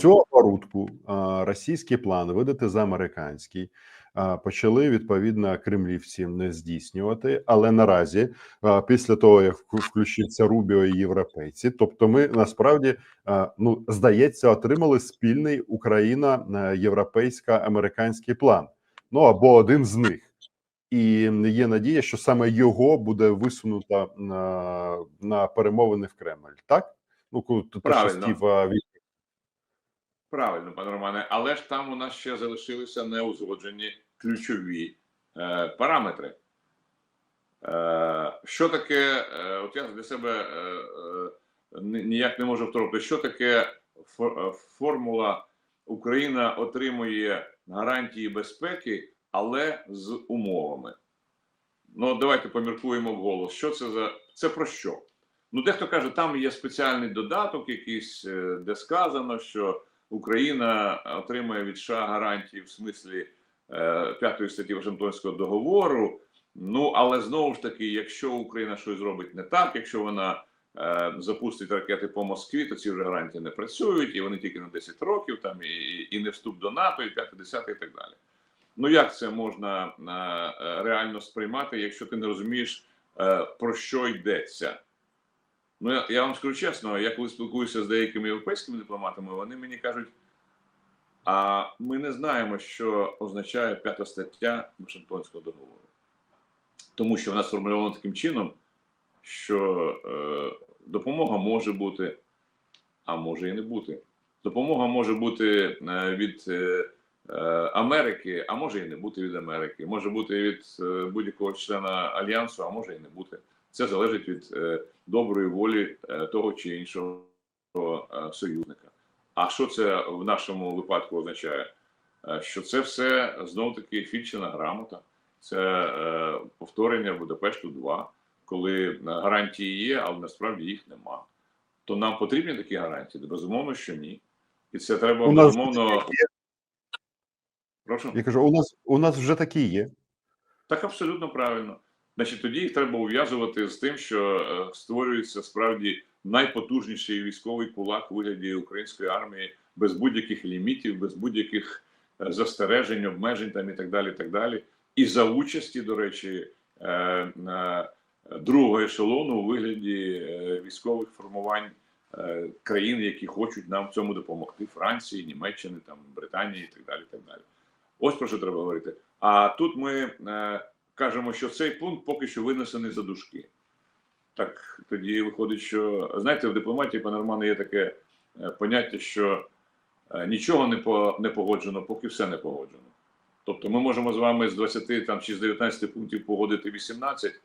Цю оборудку а, російський план видати за американський почали відповідно кремлівці не здійснювати. Але наразі, після того як включиться Рубіо і європейці, тобто ми насправді ну здається, отримали спільний Україна е, європейсько американський план. Ну або один з них. І є надія, що саме його буде висунуто на, на перемовини в Кремль. Так ну коли Правильно. Від- Правильно, пане Романе, але ж там у нас ще залишилися неузгоджені ключові е, параметри. Е, що таке, е, от я для себе е, е, ніяк не можу второпити, що таке е, формула Україна отримує гарантії безпеки, але з умовами. Ну, давайте поміркуємо вголос. Що це за це про що? Ну, дехто каже, там є спеціальний додаток, якийсь, е, де сказано, що Україна отримає від США гарантії в смислі е, п'ятої статті Вашингтонського договору. Ну але знову ж таки, якщо Україна щось зробить не так, якщо вона е, запустить ракети по Москві, то ці вже гарантії не працюють, і вони тільки на 10 років, там і, і не вступ до НАТО, і 5, 10 і так далі. Ну як це можна е, е, реально сприймати, якщо ти не розумієш, е, про що йдеться? Ну, я, вам скажу чесно, я коли спілкуюся з деякими європейськими дипломатами, вони мені кажуть: а ми не знаємо, що означає п'ята стаття Вашингтонського договору. Тому що вона сформульована таким чином, що е, допомога може бути, а може і не бути. Допомога може бути е, від е, е, Америки, а може і не бути від Америки. Може бути від е, будь-якого члена альянсу, а може і не бути. Це залежить від е, доброї волі е, того чи іншого е, союзника. А що це в нашому випадку означає? Е, Що це все знов таки фікшена грамота, це е, повторення Будапешту 2, коли гарантії є, але насправді їх нема. То нам потрібні такі гарантії? Безумовно, що ні. І це треба у нас безумовно. є. Прошу. я кажу, у нас у нас вже такі є. Так абсолютно правильно. Значить, тоді їх треба ув'язувати з тим, що е, створюється справді найпотужніший військовий кулак у вигляді української армії без будь-яких лімітів, без будь-яких е, застережень, обмежень там і так далі. І так далі. І за участі, до речі, е, другого ешелону у вигляді військових формувань країн, які хочуть нам в цьому допомогти: Франції, Німеччини, там Британії і так далі. І так далі. Ось про що треба говорити. А тут ми кажемо, що цей пункт поки що винесений за дужки. Так тоді виходить, що знаєте, в дипломатії, пане Романе, є таке е, поняття, що е, нічого не по не погоджено, поки все не погоджено. Тобто, ми можемо з вами з 20 там чи з 19 пунктів погодити 18,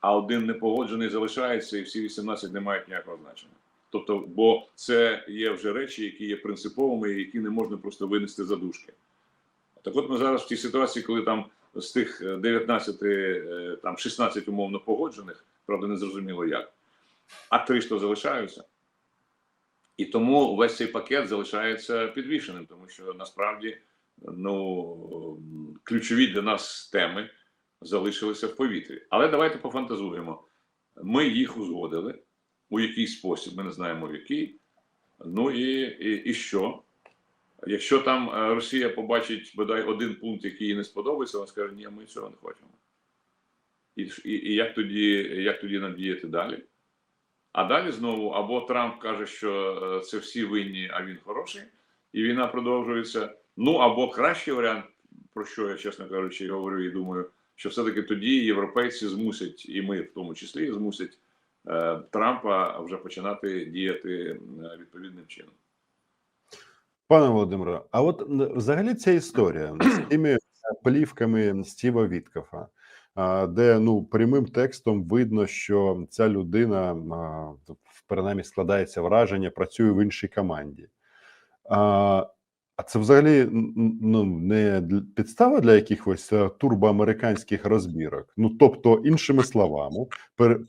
а один не погоджений залишається, і всі 18 не мають ніякого значення. Тобто, бо це є вже речі, які є принциповими, і які не можна просто винести за дужки. Так от ми зараз в тій ситуації, коли там з тих е, 19, е, там 16 умовно погоджених, правда, не зрозуміло як, а три що залишаються. І тому весь цей пакет залишається підвішеним, тому що насправді ну, ключові для нас теми залишилися в повітрі. Але давайте пофантазуємо. Ми їх узгодили у якийсь спосіб, ми не знаємо в який. Ну і, і, і що? Якщо там е, Росія побачить бодай один пункт, який їй не сподобається, вона скаже, ні, ми цього не хочемо. І, і, і як тоді як тоді нам далі? А далі знову або Трамп каже, що е, це всі винні, а він хороший, і війна продовжується. Ну або кращий варіант, про що я, чесно кажучи, говорю і думаю, що все-таки тоді європейці змусять, і ми в тому числі змусять е, Трампа вже починати діяти відповідним чином. Пане Володимире, а от взагалі ця історія з тими плівками Стіва Віткафа, де ну прямим текстом видно, що ця людина принаймні складається враження, працює в іншій команді. А, це взагалі ну, не підстава для якихось е, турбоамериканських розбірок. Ну тобто, іншими словами,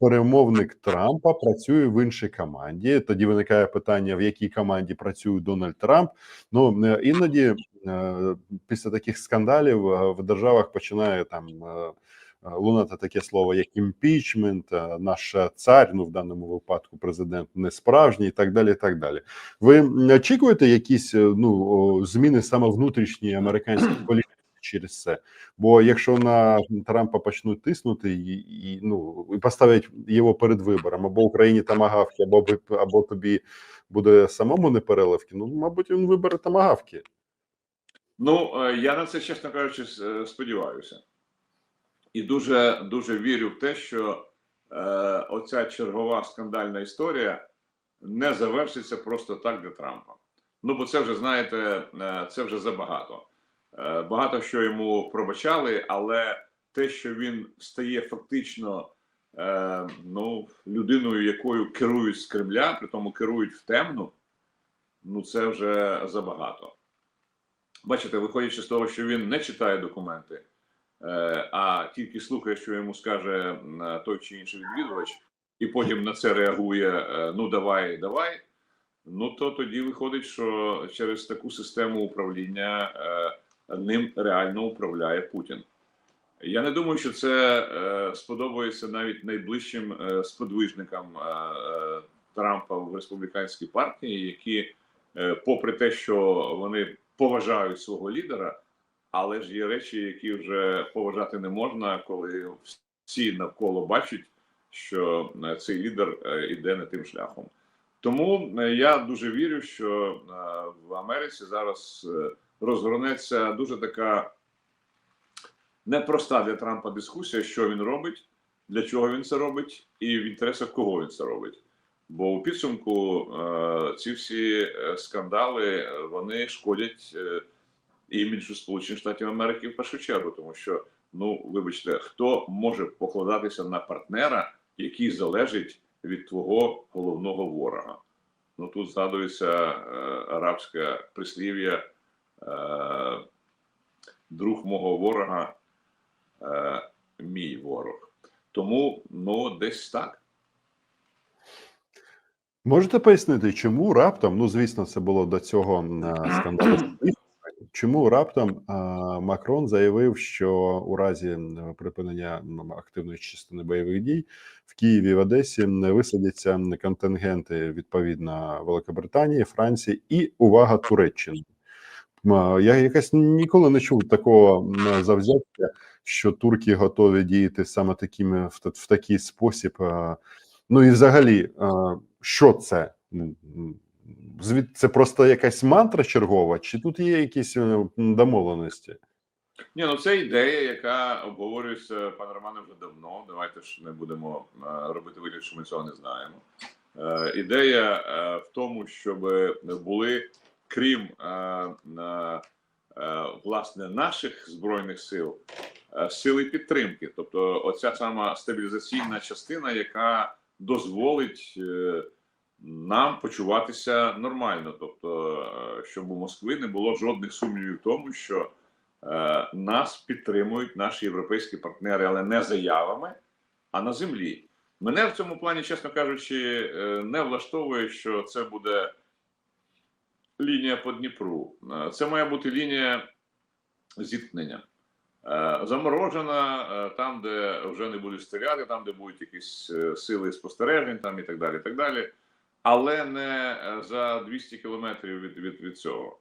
перемовник Трампа працює в іншій команді. Тоді виникає питання, в якій команді працює Дональд Трамп. Ну е, іноді е, після таких скандалів в державах починає там лунати таке слово, як імпічмент, наш цар, ну в даному випадку президент не справжній, і так далі. і так далі. Ви очікуєте якісь е, ну зміни саме внутрішньої американської політики через це? Бо якщо на Трампа почнуть тиснути і, і ну і поставлять його перед вибором, або Україні тамагавки, або або тобі буде самому непереливки, ну мабуть, він вибере тамагавки. Ну, е, я на це, чесно кажучи, е, сподіваюся. І дуже дуже вірю в те, що е, оця чергова скандальна історія не завершиться просто так для Трампа. Ну, бо це вже знаєте, е, це вже забагато. Е, багато що йому пробачали, але те, що він стає фактично е, ну, людиною, якою керують з Кремля, при тому керують в темну, ну це вже забагато. Бачите, виходячи з того, що він не читає документи, а тільки слухає, що йому скаже м, той чи інший відвідувач, і потім на це реагує: е, ну давай, давай. Ну то тоді виходить, що через таку систему управління е, ним реально управляє Путін. Я не думаю, що це е, сподобається навіть найближчим е, сподвижникам е, е, Трампа в республіканській партії, які, е, попри те, що вони поважають свого лідера, але ж є речі, які вже поважати не можна, коли всі навколо бачать, що е, цей лідер е, іде не тим шляхом. Тому е, я дуже вірю, що в Америці зараз розгорнеться дуже така непроста для Трампа дискусія, що він робить, для чого він це робить, і в інтересах кого він це робить. Бо у підсумку ці всі скандали вони шкодять іміджу Сполучених Штатів Америки в першу чергу, тому що ну вибачте, хто може покладатися на партнера, який залежить від твого головного ворога? Ну тут згадується е, арабське прислів'я е, друг мого ворога, е, мій ворог. Тому ну десь так. Можете пояснити, чому раптом, ну звісно, це було до цього е, скандалу. Чому раптом Макрон заявив, що у разі припинення активної частини бойових дій в Києві в Одесі м, висадяться контингенти відповідно Великобританії, Франції і увага Туреччини? Я якось ніколи не чув такого завзяття, що турки готові діяти саме такими в, такий спосіб. Ну і взагалі, що це? Звід це просто якась мантра чергова, чи тут є якісь е, домовленості? Ні, ну це ідея, яка обговорюється пане Романе вже давно. Давайте ж не будемо е, робити вигляд, що ми цього не знаємо. Е, ідея е, в тому, щоб були, крім е, е, власне наших збройних сил, сили підтримки, тобто оця сама стабілізаційна частина, яка дозволить е, нам почуватися нормально, тобто, е, щоб у Москви не було жодних сумнівів в тому, що е, нас підтримують наші європейські партнери, але не заявами, а на землі. Мене в цьому плані, чесно кажучи, е, не влаштовує, що це буде лінія по Дніпру. Е, Це має бути лінія зіткнення. Заморожена там, де вже не будуть стріляти, там, де будуть якісь сили спостережень, там і так далі. і так далі. Але не е, за 200 кілометрів від, від, від цього.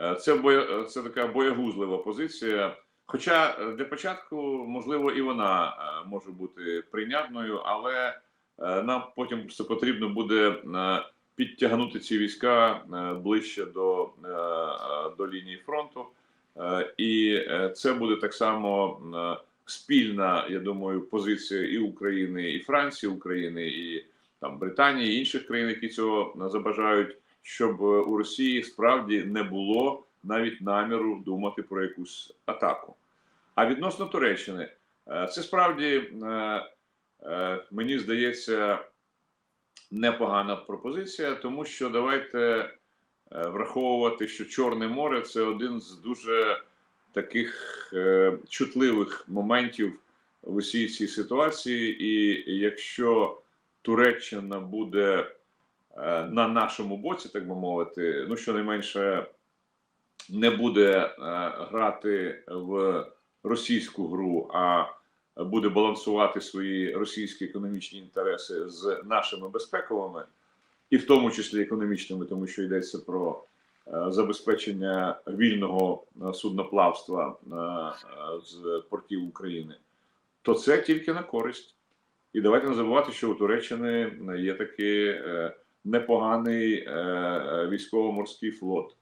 Е, Це боє, це така боягузлива позиція. Хоча е, для початку, можливо, і вона е, може бути прийнятною, але е, нам потім все потрібно буде е, підтягнути ці війська е, ближче до, е, е, до лінії фронту. Е, І е, це буде так само е, спільна, я думаю, позиція і України, і Франції, України, і там Британії, і інших країн, які цього забажають, щоб е, у Росії справді не було навіть наміру думати про якусь атаку. А відносно Туреччини, е, це справді е, е, мені здається непогана пропозиція, тому що давайте е, враховувати, що Чорне море це один з дуже таких е, чутливих моментів в усій цій ситуації, і якщо Туреччина буде е, на нашому боці, так би мовити, ну щонайменше не буде е, грати в російську гру, а буде балансувати свої російські економічні інтереси з нашими безпековими, і в тому числі економічними, тому що йдеться про е, забезпечення вільного судноплавства з портів України, то це тільки на користь. І давайте не забувати, що у Туреччини є такий е, непоганий е, е, військово-морський флот,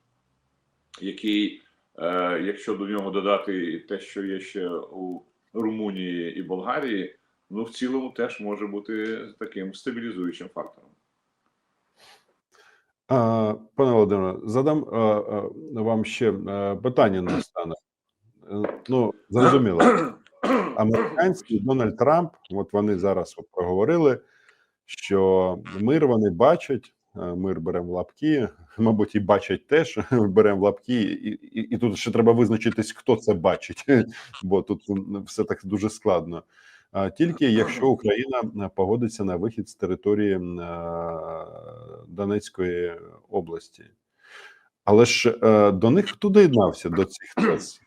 який, е, якщо до нього додати те, що є ще у Румунії і Болгарії, ну в цілому теж може бути таким стабілізуючим фактором. Пане Володимире, задам вам ще питання на останок. Е, Ну, зрозуміло. Американці і Дональд Трамп, от вони зараз от проговорили, що мир вони бачать, е, мир беремо в лапки, мабуть, і бачать теж беремо в лапки, і, і, і тут ще треба визначитись, хто це бачить, бо тут все так дуже складно. Тільки якщо Україна е, погодиться на вихід з території е, Донецької області. Але ж до них хто доєднався до цих тез?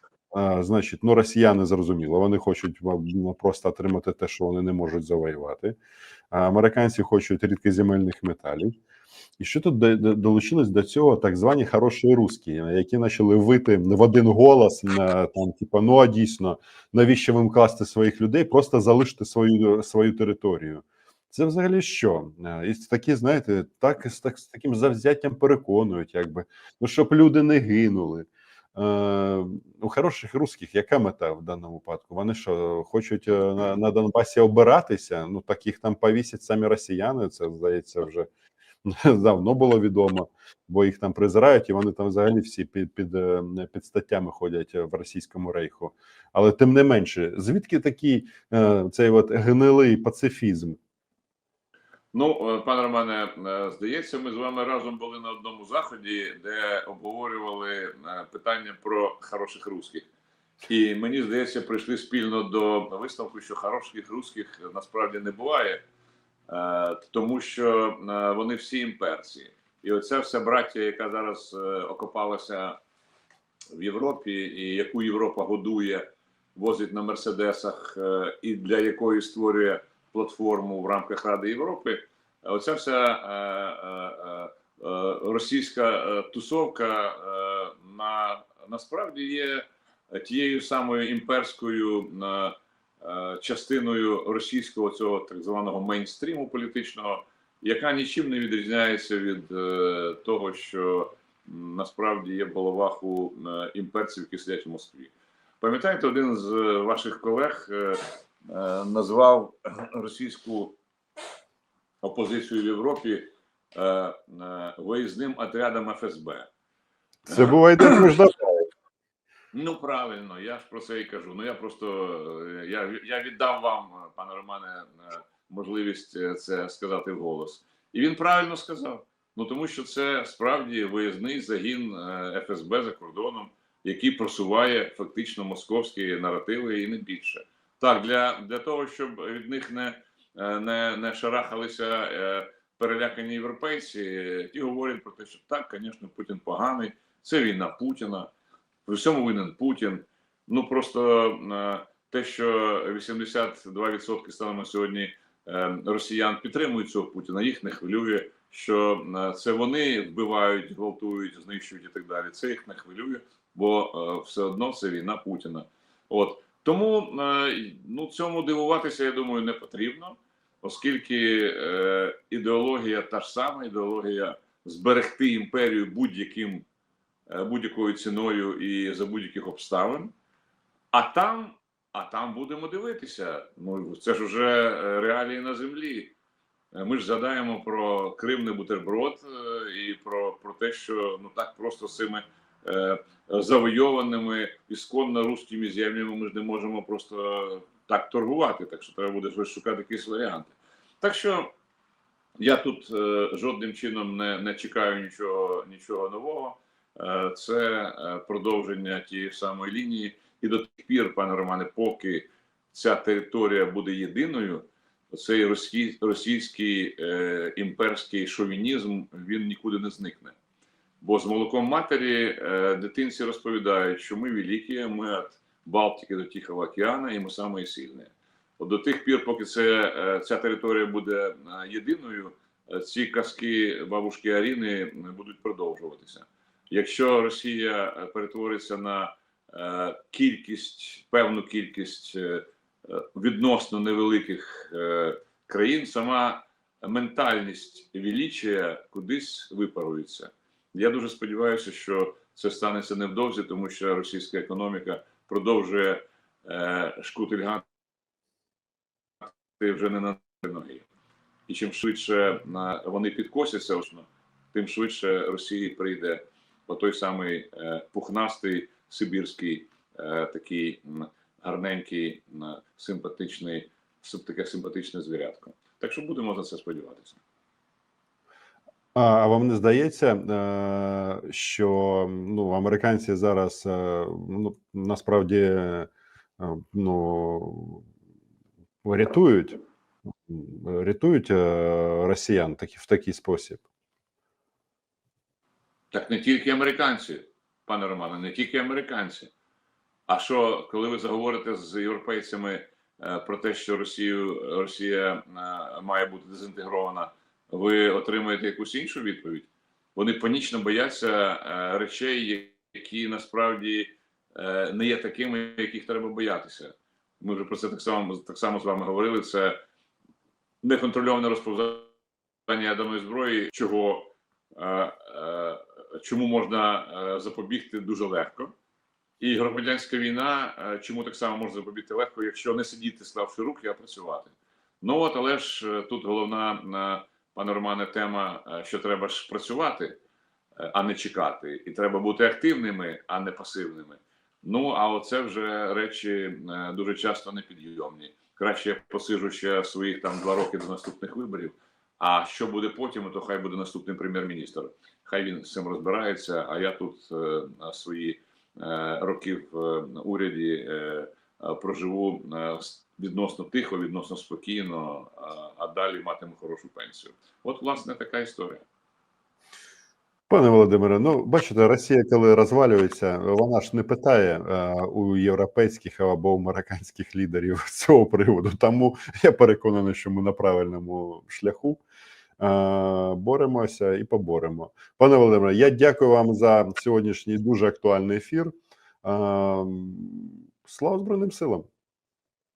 Значить, ну росіяни зрозуміло, вони хочуть ну, просто отримати те, що вони не можуть завоювати. А американці хочуть рідкоземельних металів. І що тут до- до- долучилось до цього так звані хороші русські, які почали вити в один голос на там, типа, ну а дійсно, навіщо вам класти своїх людей, просто залишити свою свою територію. Це взагалі що? І такі, знаєте, так з так з таким завзяттям переконують, якби ну щоб люди не гинули. Е, у хороших русських яка мета в даному випадку? Вони що хочуть е, на, на Донбасі обиратися? Ну так їх там повісять самі росіяни. Це здається вже давно було відомо, бо їх там презирають, і вони там взагалі всі під під, е, під статтями ходять е, в російському рейху. Але тим не менше, звідки такий е, цей от гнилий пацифізм? Ну, е, пане Романе, е, здається, ми з вами разом були на одному заході, де обговорювали е, питання про хороших русських. І мені здається, прийшли спільно до висновку, що хороших русських насправді не буває, тому що вони всі імперці. І оця вся браття, яка зараз окопалася в Європі, і яку Європа годує, возить на мерседесах, і для якої створює платформу в рамках Ради Європи. Оця вся е, е, е, е, російська е, тусовка е, на насправді є тією самою імперською е, е, частиною російського цього так званого мейнстріму політичного, яка нічим не відрізняється від е, того, що насправді є в е, імперців, які сидять в Москві. Пам'ятаєте, один з ваших колег е, е, назвав російську опозицію в Європі е, е, виїзним отрядом ФСБ. Це буває можна. Ну правильно, я ж про це і кажу. Ну я просто е, я, я віддав вам, е, пане Романе, е, можливість е, це сказати вголос. І він правильно сказав. Ну тому що це справді виїзний загін е, ФСБ за кордоном, який просуває фактично московські наративи і не більше. Так, для, для того, щоб від них не, е, не, не шарахалися е, перелякані європейці, ті говорять про те, що так, звісно, Путін поганий, це війна Путіна. В усьому винен Путін. Ну просто е, те, що 82% станом на сьогодні росіян підтримують цього Путіна, їх не хвилює, що це вони вбивають, гвалтують, знищують і так далі. Це їх не хвилює, бо все одно це війна Путіна. От тому е, ну цьому дивуватися, я думаю, не потрібно, оскільки е, ідеологія та ж сама ідеологія зберегти імперію будь-яким е, будь-якою ціною і за будь-яких обставин. А там, а там будемо дивитися. Ну це ж вже реалії на землі. Ми ж згадаємо про Крим не бутерброд і про, про те, що ну так просто з цими завойованими ісконно руськими землями ми ж не можемо просто так торгувати. Так що треба буде щось шукати якісь варіанти. Так що я тут е, жодним чином не, не чекаю нічого, нічого нового. Е, це е, продовження тієї самої лінії. І до тих пір, пане Романе, поки ця територія буде єдиною, цей російський, російський е, імперський шовінізм він нікуди не зникне. Бо з молоком матері е, дитинці розповідають, що ми великі, ми від Балтики до Тихого океану, і ми самі сильні. От до тих пір, поки це, е, ця територія буде е, єдиною, ці казки бабушки Аріни будуть продовжуватися. Якщо Росія перетвориться на кількість, певну кількість відносно невеликих країн, сама ментальність величія кудись випарується. Я дуже сподіваюся, що це станеться невдовзі, тому що російська економіка продовжує е, шкутильгати вже не на ноги. І чим швидше вони підкосяться, тим швидше Росії прийде по той самий е, пухнастий сибірський, е, такий гарненький, симпатичний, сим- таке симпатичне звірятко. Так що будемо за це сподіватися. А, вам не здається, е, що ну, американці зараз е, ну, насправді е, ну, рятують, рятують росіян такі, в такий спосіб? Так не тільки американці, пане Романе, не тільки американці. А що, коли ви заговорите з європейцями про те, що Росію, Росія має бути дезінтегрована, ви отримаєте якусь іншу відповідь? Вони панічно бояться е, речей, які насправді е, не є такими, яких треба боятися. Ми вже про це так само так само з вами говорили. Це неконтрольоване розповзання ядерної зброї, чого е, чому можна запобігти дуже легко. І громадянська війна, чому так само можна запобігти легко, якщо не сидіти, склавши руки, а працювати. Ну от, але ж тут головна, пане Романе, тема, е, що треба ж працювати, е, а не чекати. І треба бути активними, а не пасивними. Ну а оце вже речі е, дуже часто непідйомні. Краще я посижу ще своїх там два роки до наступних виборів. А що буде потім, то хай буде наступний прем'єр-міністр. Хай він з цим розбирається. А я тут е, свої е, роки в е, уряді е, проживу е, відносно тихо, відносно спокійно, а, а далі матиму хорошу пенсію. От, власне, така історія. Пане Володимире, ну бачите, Росія, коли розвалюється, вона ж не питає е, у європейських або американських лідерів з цього приводу. Тому я переконаний, що ми на правильному шляху е, боремося і поборемо. Пане Володимире, я дякую вам за сьогоднішній дуже актуальний ефір. Е, слава Збройним силам!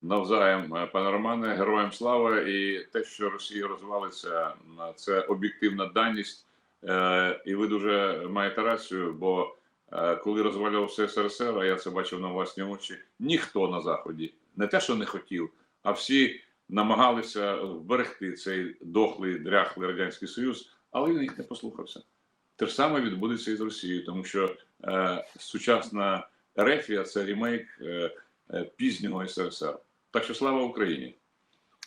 Навзаєм, е, пане Романе, героям слава. І те, що Росія розвалиться, це об'єктивна даність. Е, І ви дуже маєте рацію, бо е, коли розвалювався СРСР, а я це бачив на власні очі, ніхто на заході не те, що не хотів, а всі намагалися вберегти цей дохлий, дряхлий радянський союз, але він їх не послухався. Те ж саме відбудеться і з Росією, тому що е, сучасна Ерефія це ремейк е, е, пізнього СРСР. Так що слава Україні!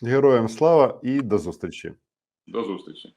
Героям слава і до зустрічі! До зустрічі!